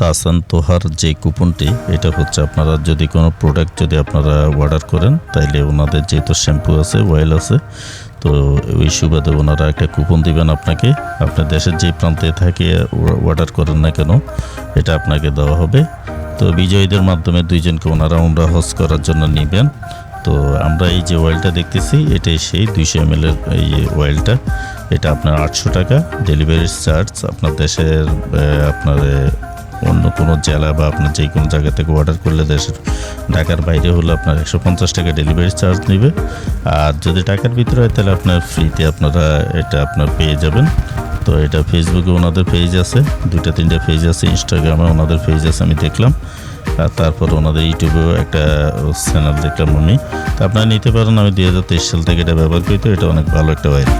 তাসান তোহার যে কুপনটি, এটা হচ্ছে আপনারা যদি কোনো প্রোডাক্ট যদি আপনারা অর্ডার করেন, তাইলে ওনাদের যেহেতু শ্যাম্পু আছে অয়েল আছে, তো ওই সুবাদে ওনারা একটা কুপন দিবেন আপনাকে। আপনার দেশের যে প্রান্তে থাকে অর্ডার করেন না কেন, এটা আপনাকে দেওয়া হবে। তো বিজয়ীদের মাধ্যমে দুইজনকে ওনারা ওমরা হজ করার জন্য নেবেন। তো আমরা এই যে অয়েলটা দেখতেছি, এটাই সেই দুইশো এম এর এই অয়েলটা এটা আপনার আটশো টাকা ডেলিভারি চার্জ আপনার দেশের আপনার অন্য কোনো জেলা বা আপনার যে কোনো জায়গা থেকে অর্ডার করলে দেশের ঢাকার বাইরে হলে আপনার একশো পঞ্চাশ টাকা ডেলিভারি চার্জ নেবে। আর যদি ঢাকার ভিতরে হয়, তাহলে আপনার ফ্রিতে আপনারা এটা আপনার পেয়ে যাবেন। তো এটা ফেসবুকে ওনাদের পেজ আছে, দুইটা, তিনটা পেজ আছে ইনস্টাগ্রামে ওনাদের পেজ আছে, আমি দেখলাম। আর তারপর ওনাদের ইউটিউবেও একটা চ্যানেল দেখলাম আমি। তো আপনারা নিতে পারেন, আমি দু হাজার তেইশ সাল থেকে এটা ব্যবহার করি, তো এটা অনেক ভালো একটা ওয়েল